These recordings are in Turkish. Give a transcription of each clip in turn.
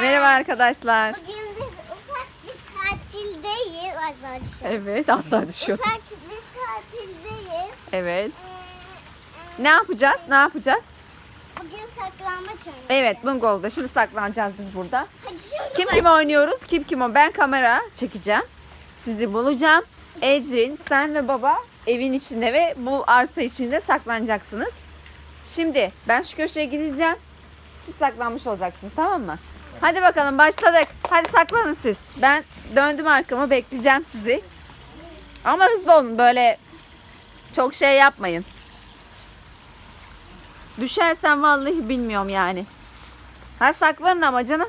Merhaba arkadaşlar. Bugün biz ufak bir tatildeyiz arkadaşlar. Evet asla düşüyordum. Ufak bir tatildeyiz. Evet. Ee, Ne yapacağız? Ne yapacağız? Bugün saklanmaç oynayacağız. Evet Bungol'da şimdi saklanacağız biz burada. Hadi şimdi Kim kim oynuyoruz? Kim kim o? Ben kamera çekeceğim. Sizi bulacağım. Ecrin, sen ve baba evin içinde ve bu arsa içinde saklanacaksınız. Şimdi ben şu köşeye gideceğim. Siz saklanmış olacaksınız tamam mı? Hadi bakalım başladık. Hadi saklanın siz. Ben döndüm arkamı bekleyeceğim sizi. Ama hızlı olun böyle çok şey yapmayın. Düşersen vallahi bilmiyorum yani. Ha saklanın ama canım.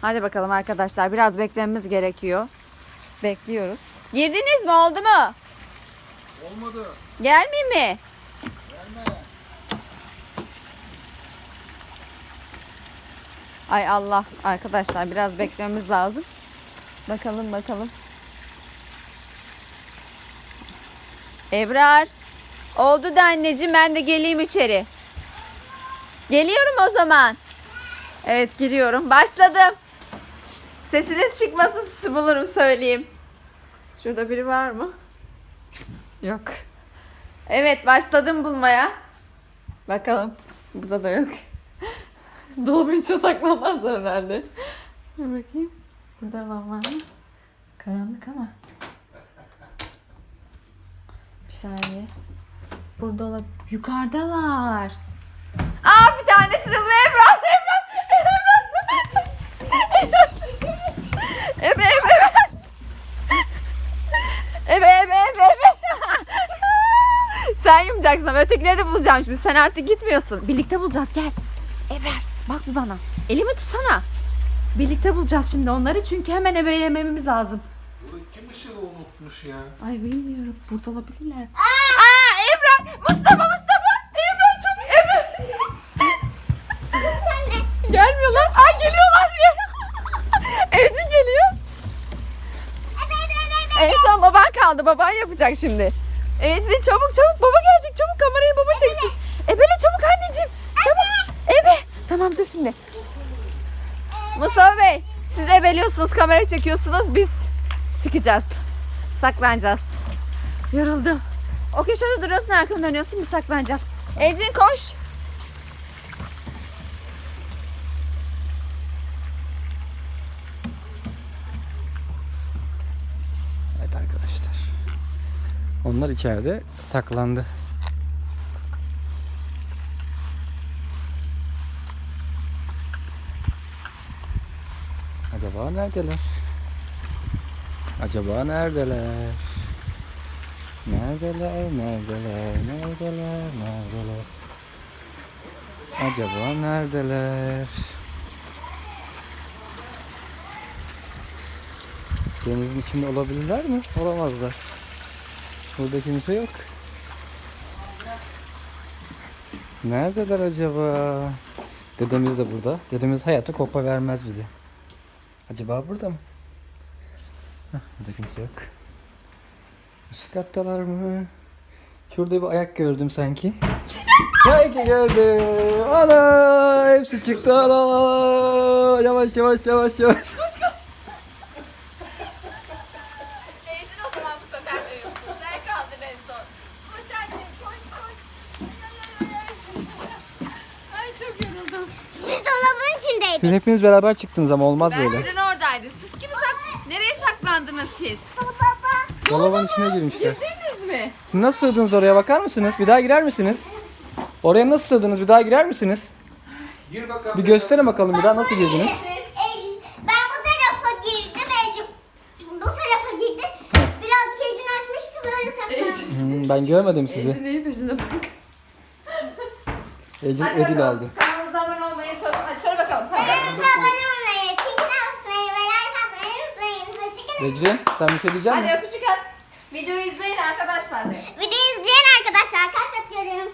Hadi bakalım arkadaşlar biraz beklememiz gerekiyor. Bekliyoruz. Girdiniz mi oldu mu? Olmadı. Gelmeyeyim mi? Ay Allah arkadaşlar biraz beklememiz lazım. Bakalım bakalım. Ebrar. Oldu da anneciğim ben de geleyim içeri. Geliyorum o zaman. Evet giriyorum. Başladım. Sesiniz çıkmasın sizi bulurum söyleyeyim. Şurada biri var mı? Yok. Evet başladım bulmaya. Bakalım. Burada da yok. Dolabın içine saklanmazlar herhalde. Dur bakayım. Burada lan var mı? Karanlık ama. Bir saniye. Burada olabilir. Yukarıdalar. Aa bir tanesi de bu Emrah. Emrah. Emrah. Evet evet evet. Evet. Sen yumacaksın ama ötekileri de bulacağım şimdi. Sen artık gitmiyorsun. Birlikte bulacağız gel. Ebrar bak bir bana. Elimi tutsana. Birlikte bulacağız şimdi onları çünkü hemen ebelememiz lazım. Burada kim ışığı unutmuş ya? Ay bilmiyorum. Burada olabilirler. Aa, Ebrar! Mustafa Mustafa! Ebrar çok Ebrar! Gelmiyorlar. Ay geliyorlar diye. Ecin geliyor. En son baban kaldı. Baban yapacak şimdi. Ecin çabuk çabuk. Baba gelecek. Çabuk kamerayı baba çeksin. Ebele çabuk anneciğim. Tamam dur şimdi. Mustafa Bey siz ebeliyorsunuz kamera çekiyorsunuz biz çıkacağız. Saklanacağız. Yoruldum. O köşede duruyorsun arkanı dönüyorsun biz saklanacağız. Ecin koş. Evet arkadaşlar. Onlar içeride saklandı. Acaba neredeler? Acaba neredeler? Neredeler, neredeler, neredeler, neredeler? Acaba neredeler? Denizin içinde olabilirler mi? Olamazlar. Burada kimse yok. Neredeler acaba? Dedemiz de burada. Dedemiz hayatı kopa vermez bize. Acaba burada mı? Hah, burada kimse yok. Üst kattalar mı? Şurada bir ayak gördüm sanki. Sanki gördüm. Ana! Hepsi çıktı. Ana! Yavaş yavaş yavaş yavaş. Ecin o zaman bu sefer dönüyorsun. Sen kaldın en son. Koş anne koş koş. Ay çok yoruldum. Biz dolabın içindeydik. Siz hepiniz beraber çıktınız ama olmaz Ben böyle. sizin saklandınız siz? Baba. Dolabın içine girmişler. Girdiniz mi? Siz nasıl sığdınız oraya bakar mısınız? Bir daha girer misiniz? Oraya nasıl sığdınız? Bir daha girer misiniz? Gir bakalım. Bir gösterin bakalım bir daha nasıl girdiniz? Ej- ben bu tarafa girdim. Ece bu tarafa girdi. Birazcık Ecin açmıştı böyle saklandı. Hmm, ben görmedim sizi. Ecin neyin peşinde bak. Ecil, Hadi bakalım. aldı. Ecrin sen bir şey diyecek Hadi misin? öpücük at. Videoyu izleyin arkadaşlar de. Videoyu izleyen arkadaşlar kalp atıyorum.